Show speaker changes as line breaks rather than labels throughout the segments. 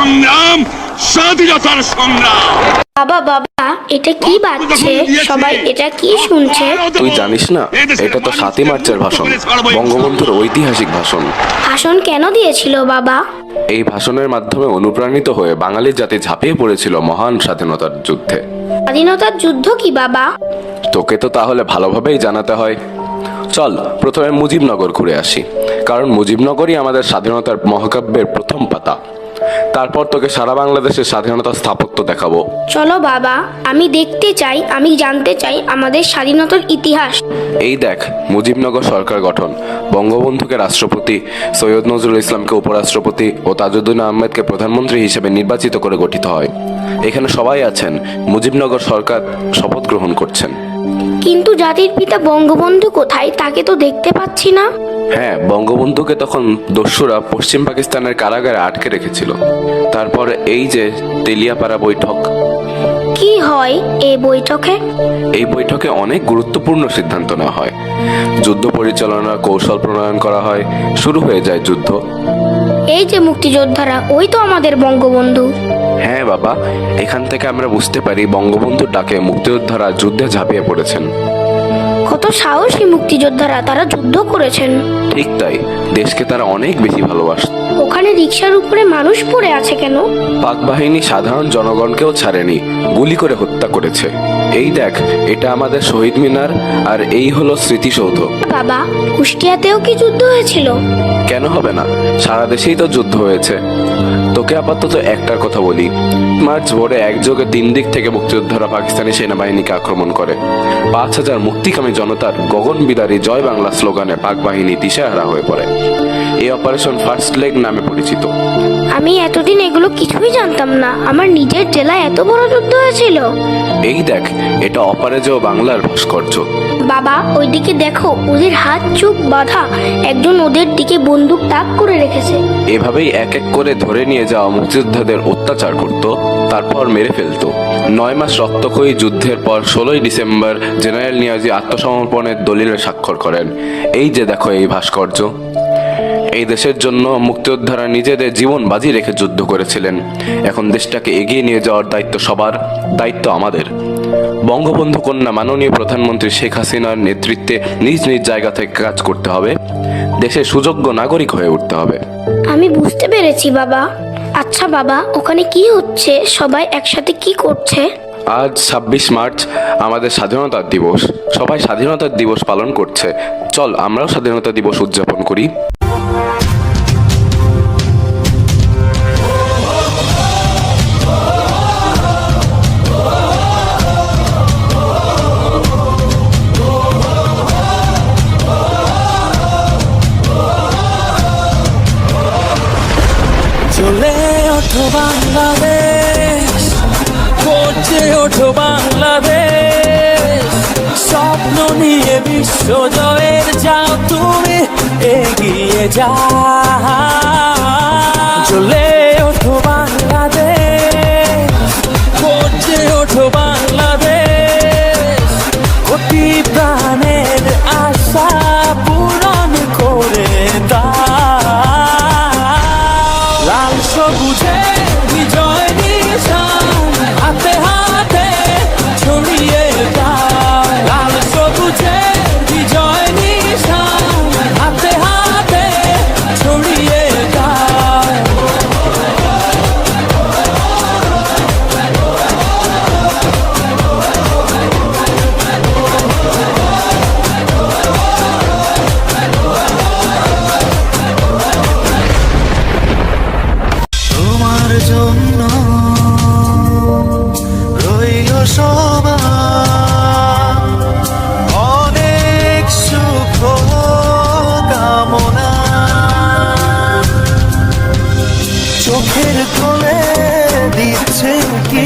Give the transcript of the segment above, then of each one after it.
সংগ্রাম স্বাধীনতার সংগ্রাম
বাবা বাবা এটা কি বাজছে সবাই এটা কি শুনছে
তুই জানিস না এটা তো সাতই মার্চের ভাষণ বঙ্গবন্ধুর ঐতিহাসিক ভাষণ
ভাষণ কেন দিয়েছিল বাবা
এই ভাষণের মাধ্যমে অনুপ্রাণিত হয়ে বাঙালি জাতি ঝাঁপিয়ে পড়েছিল মহান স্বাধীনতার যুদ্ধে
স্বাধীনতার যুদ্ধ কি বাবা
তোকে তো তাহলে ভালোভাবেই জানাতে হয় চল প্রথমে মুজিবনগর ঘুরে আসি কারণ মুজিবনগরই আমাদের স্বাধীনতার মহাকাব্যের প্রথম পাতা তারপর তোকে সারা বাংলাদেশের স্বাধীনতা স্থাপত্য দেখাবো
চলো বাবা আমি দেখতে চাই আমি জানতে চাই আমাদের স্বাধীনতার ইতিহাস
এই দেখ মুজিবনগর সরকার গঠন বঙ্গবন্ধুকে রাষ্ট্রপতি সৈয়দ নজরুল ইসলামকে উপরাষ্ট্রপতি ও তাজউদ্দিন আহমেদকে প্রধানমন্ত্রী হিসেবে নির্বাচিত করে গঠিত হয় এখানে সবাই আছেন মুজিবনগর সরকার শপথ গ্রহণ করছেন
কিন্তু জাতির পিতা বঙ্গবন্ধু কোথায় তাকে তো দেখতে পাচ্ছি না
হ্যাঁ বঙ্গবন্ধুকে তখন দস্যুরা পশ্চিম পাকিস্তানের কারাগারে আটকে রেখেছিল তারপর এই যে তেলিয়াপাড়া বৈঠক
কি হয় এই বৈঠকে
এই বৈঠকে অনেক গুরুত্বপূর্ণ সিদ্ধান্ত নেওয়া হয় যুদ্ধ পরিচালনা কৌশল প্রণয়ন করা হয় শুরু হয়ে যায় যুদ্ধ
এই যে মুক্তিযোদ্ধারা ওই তো আমাদের বঙ্গবন্ধু
হ্যাঁ বাবা এখান থেকে আমরা বুঝতে পারি বঙ্গবন্ধু ডাকে মুক্তিযোদ্ধারা যুদ্ধে ঝাঁপিয়ে পড়েছেন
কত সাহসী মুক্তিযোদ্ধারা তারা যুদ্ধ করেছেন
ঠিক তাই দেশকে তারা অনেক বেশি ভালোবাসত
ওখানে রিক্সার উপরে মানুষ পড়ে আছে কেন
পাক বাহিনী সাধারণ জনগণকেও ছাড়েনি গুলি করে হত্যা করেছে এই দেখ এটা আমাদের শহীদ মিনার আর এই হলো স্মৃতিসৌধ
বাবা কুষ্টিয়াতেও কি যুদ্ধ হয়েছিল
কেন হবে না সারা দেশেই তো যুদ্ধ হয়েছে তোকে আপাতত একটার কথা বলি মার্চ ভোরে একযোগে তিন দিক থেকে মুক্তিযোদ্ধারা পাকিস্তানি সেনাবাহিনীকে আক্রমণ করে পাঁচ হাজার মুক্তিকামী জনতার গগন বিদারী জয় বাংলা স্লোগানে পাক বাহিনী দিশেহারা হয়ে পড়ে এই অপারেশন ফার্স্ট লেগ নামে পরিচিত
আমি এতদিন এগুলো কিছুই জানতাম না আমার নিজের জেলায় এত বড় যুদ্ধ হয়েছিল
এই দেখ এটা অপারেজো বাংলার ভাস্কর্য
বাবা ওইদিকে দেখো ওদের হাত চুপ বাঁধা একজন ওদের দিকে বন্দুক তাক করে রেখেছে
এভাবেই এক এক করে ধরে নিয়ে যাওয়া মুক্তিযোদ্ধাদের অত্যাচার করত তারপর মেরে ফেলত নয় মাস রক্তক্ষয়ী যুদ্ধের পর ষোলোই ডিসেম্বর জেনারেল নিয়াজি আত্মসমর্পণের দলিলে স্বাক্ষর করেন এই যে দেখো এই ভাস্কর্য এই দেশের জন্য মুক্তিযোদ্ধারা নিজেদের জীবন বাজি রেখে যুদ্ধ করেছিলেন এখন দেশটাকে এগিয়ে নিয়ে যাওয়ার দায়িত্ব সবার দায়িত্ব আমাদের বঙ্গবন্ধু কন্যা মাননীয় প্রধানমন্ত্রী শেখ হাসিনার নেতৃত্বে নিজ নিজ জায়গা থেকে কাজ করতে হবে দেশের সুযোগ্য নাগরিক হয়ে উঠতে হবে
আমি বুঝতে পেরেছি বাবা আচ্ছা বাবা ওখানে কি হচ্ছে সবাই একসাথে কি করছে
আজ ছাব্বিশ মার্চ আমাদের স্বাধীনতা দিবস সবাই স্বাধীনতা দিবস পালন করছে চল আমরাও স্বাধীনতা দিবস উদযাপন করি ওঠো বাংলাদেশ গর্জে ওঠো বাংলাদেশ স্বপ্ন নিয়ে বিশ্ব জয়ের যাও তুমি এগিয়ে যাও চলে ওঠো বাংলাদেশ গর্জে ওঠো বাংলাদেশ অতি প্রাণের রইল সবার অনেক সুখ কামনা চোখের কোলে দিচ্ছে কি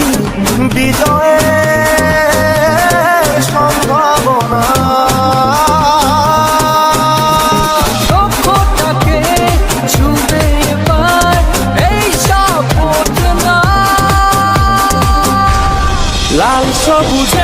বিজয় 说不见。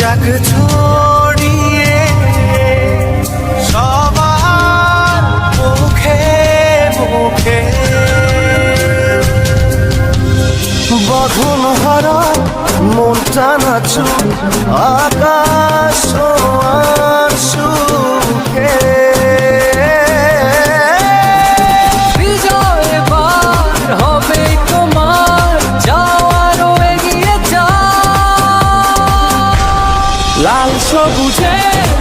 যাক ছড়িয়ে সবার মুখে মুখে বধন হারা মন টানা চু আকাশ সুখে বিজয় বার হবে তোমার 说不见。